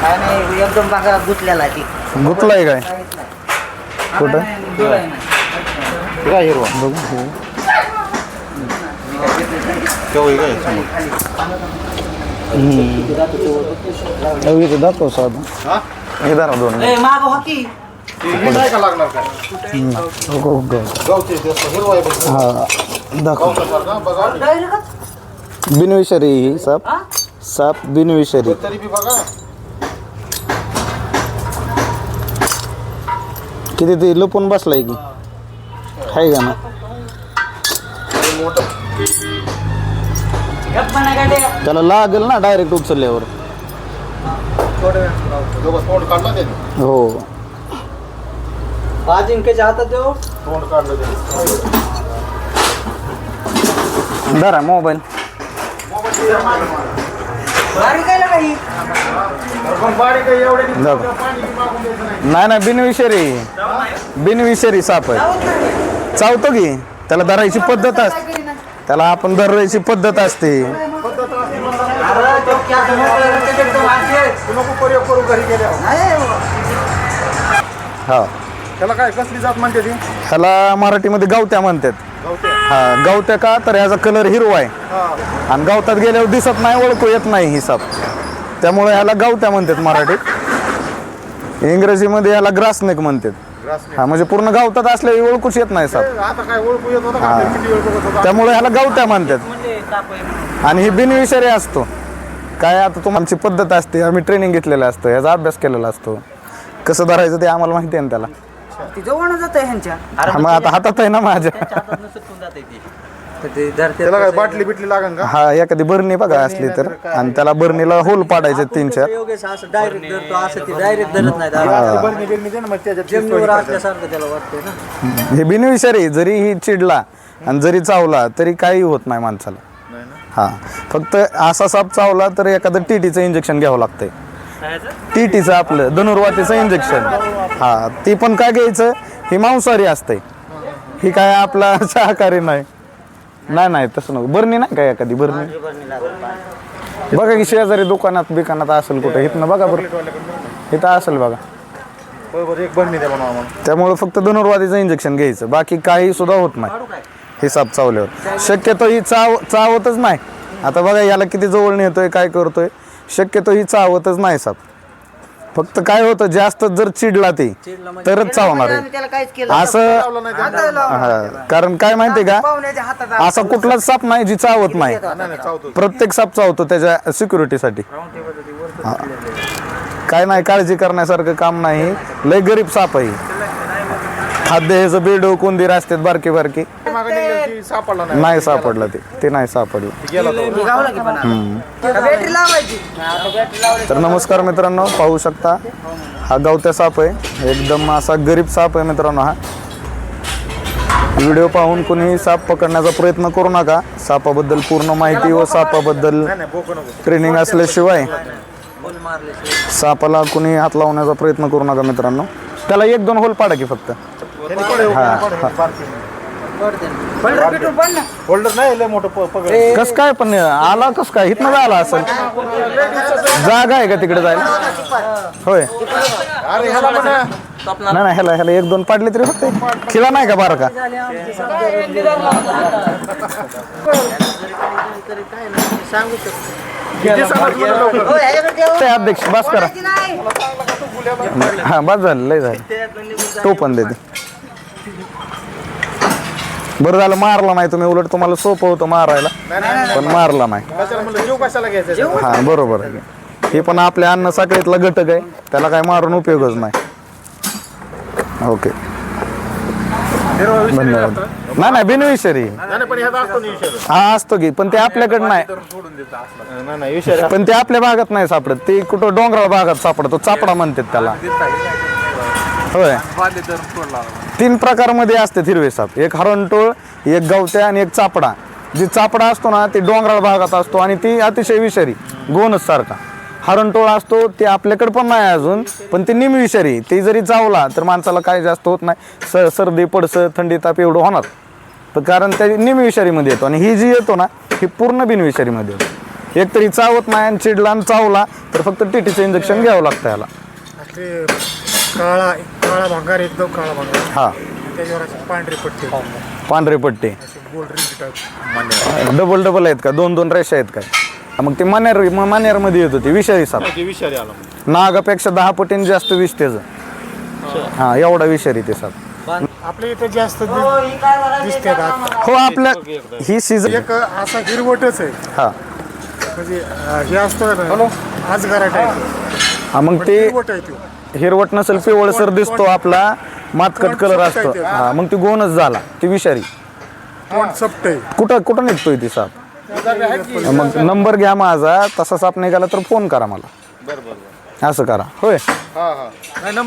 काय नाही एकदम बघा गुतलेला आहे ती. गुतलाय काय? कुठं? काय हिरवा? बघू. दाखव साधं. हा? धरा दोन. ए माग हॉकी ते हे नाही का लागणार काय. गावचे आहे बघ हा? दाखव गावसासारखा बघा बिनविषारी। ही साप साप बिनविषारी तरी बी बघा किती ते लपून बसलाय की? आहे का ना? हे मोठं त्याला लागेल ना डायरेक्ट उचलल्यावर. दोघं तोंड काढलं त्याने हो. अजिंक्यच्या हातात देऊ तोंड काढलं त्याने धरा मोबाईल. बारीक आहे ना काही? पण बारीक आहे एवढे जाऊ. पाणी बी मागून द्यायचं नाही. नाही नाही बिनविषारी. बिनविषारी साप आहे. चावतो की? त्याला धरायची पद्धत असते. त्याला आपण धरायची पद्धत असते. अरे तो क्या समोर एकदम आगे तू नको प्रयोग करू घरी गेल्यावर. हा. त्याला काय कसली जात म्हणते ती? ह्याला मराठीमध्ये गावत्या म्हणतात. हा गावत्या का? तर ह्याचा कलर हिरवा आहे. हा. आणि गावतात गेल्यावर दिसत नाही ओळखू येत नाही ही साप. त्यामुळे ह्याला गावत्या म्हणतात मराठीत इंग्रजीमध्ये याला ग्रासनेक म्हणतात. हा म्हणजे पूर्ण गावतात असल्या ओळखूच येत नाही साप. आता काय ओळखू येत होतं का. किती वेळ बघत होता. त्यामुळे ह्याला गावत्या म्हणतात. म्हणजे ताप आहे आणि ही बिनविषारी असतो. काय आता आमची पद्धत असते आम्ही ट्रेनिंग घेतलेलं असतं याचा अभ्यास केलेला असतो. कसं धरायचं ते आम्हाला माहिती आहे ना त्याला. ती जवळ जात आहे ह्यांच्या हा, मग आता हातात आहे ना माझ्या. त्याला काय बाटली बिटली लागन का? हा एखादी बरणी बघा असली तर. आणि त्याला बरणीला होल पाडायचे तीन चार. योगेश असं डायरेक्ट धरतो असं ते डायरेक्ट धरत नाही असली बरणी बिरणी दे ना मग त्याच्यात जमिनीवर असल्यासारखं त्याला वाटतंय ना. हे बिनविषारी जरी ही चिडला आणि जरी चावला तरी काही होत नाही माणसाला. नाही ना? हा. फक्त असा साप चावला तर एखादं टीटीचं इंजेक्शन घ्यावं लागतंय. टीटीचं आपलं धनुर्वातीचं इंजेक्शन हा ती पण काय घ्यायचं? ही मांसाहारी असते. ही काय आपला शाकाहारी नाही. नाही नाही तसं नको. बरणी नाही काय एखादी? बरणी? बघा की शेजारी दुकानात बिकानात असेल कुठं. इथनं बघा बरं. इथं असेल बघा. बरोबर एक द्या त्यामुळे फक्त धनुर्वादीचं इंजेक्शन घ्यायचं. बाकी काही सुद्धा होत नाही. हे साप चावल्यावर. शक्यतो ही चाव चावतच नाही. आता बघा याला किती जवळ नेतोय काय करतोय. शक्यतो ही चावतच नाही साप फक्त काय होतं जास्त जर चिडला ते तरच चावणार आहे. त्याला काहीच केलं असं. हा, कारण काय माहितीये का? असा कुठलाच साप नाही जी चावत नाही. प्रत्येक साप चावतो त्याच्या सिक्युरिटीसाठी काय नाही काळजी करण्यासारखं काम नाही. लय गरीब साप आहे. खाद्य ह्याचं बेडो कोंदीर असतात बारके बारके. मागं निघलं की सापडला नाही. नाही सापडलं ते. ते नाही सापडलं. गेला तो निघावलं की पण बॅटरी लावायची आता बॅटरी लावली तर नमस्कार मित्रांनो पाहू शकता हा गावत्या साप आहे. एकदम असा गरीब साप आहे मित्रांनो हा. व्हिडिओ पाहून कुणी साप पकडण्याचा प्रयत्न करू नका. सापाबद्दल पूर्ण माहिती व सापाबद्दल नाही नाही बोकं नको. ट्रेनिंग असल्याशिवाय सापाला कुणी हात लावण्याचा प्रयत्न करू नका मित्रांनो. त्याला एक दोन होल पाडा की फक्त. त्यांनी पडे पडलं पिटून पड ना? होल्डर नाही लय मोठं प- पगड. कस काय पण आला कस काय? इथनं आला असेल. जागा आहे का तिकडे जायला? होय. अरे ह्याला पण नाही नाही ह्याला ह्याला एक दोन पाडले तरी होते खिळा नाही का बारा का? किती लवकर. ते अध्यक्ष बस करा. हा बस झालं लय झालं. तो पण देते. बरं झालं मारला नाही तुम्ही उलट तुम्हाला सोपं होतं मारायला. पण मारला नाही. कशाला म्हणलं जीव कशाला घ्यायचा हा बरोबर आहे. हे पण आपल्या अन्न साखळीतला घटक आहे त्याला काय मारून उपयोगच नाही. ओके. हिरवा विषय धन्यवाद. नाही नाही बिनविषारी नाही नाही, पण ह्याचा असतो नाही विषय हा असतो की पण ते आपल्याकडे नाही. नाही नाही विषय पण ते आपल्या भागात नाही सापडत. ते कुठं डोंगराळ भागात सापडतो चापडा म्हणतात त्याला. होय. तीन प्रकारमध्ये असते हिरवे साप. एक हरणटोळ एक गवत्या आणि एक चापडा. जी चापडा असतो ना ती डोंगराळ भागात असतो आणि ती अतिशय विषारी गोनच सारखा. हरणटोळा असतो ते आपल्याकडे पण नाही अजून पण ते निमविषारी ते जरी चावला तर माणसाला काय जास्त होत नाही. स सर्दी पडसं थंडी ताप एवढं होणार. तर कारण त्या निमविषारीमध्ये येतो. आणि ही जी येतो ना ही पूर्ण बिनविषारीमध्ये येतो. एक तरी चावत नाही आणि चिडला आणि चावला तर फक्त टीटीचं इंजेक्शन घ्यावं लागतं याला. ते काळा काळा भांगार एकदम काळा भांगार. हा. त्याच्यावर अशी पांढरी पट्टी पांढरे पट्टे. अशी gold ring type double double आहेत का? दोन दोन रेषा आहेत काय मग ते मान्यार मान्यारमध्ये येत होते विषारी साप. विषारी आला. नागापेक्षा दहा पटीने जास्त विष त्याचं. हा एवढा विषारी ते साप. आपल्या इथे जास्त दि- हो, ही दिसते हो आपल्या ही सीझन एक असा हिरवटच आहे. हा. म्हणजे अं, हे असतं ना आजगारा टाईप हा मग ते हिरवट आहे तो. हिरवट नसेल पिवळसर दिसतो आपला मातकट कलर असतो. हा मग ती गोनच झाला ती विषारी. कुठं कुठं निघतोय ती साप? मग नंबर घ्या माझा तसा साप निघाला तर फोन करा मला. बरं बरं बरं. असं करा. होय? हा हा. नाही नंबर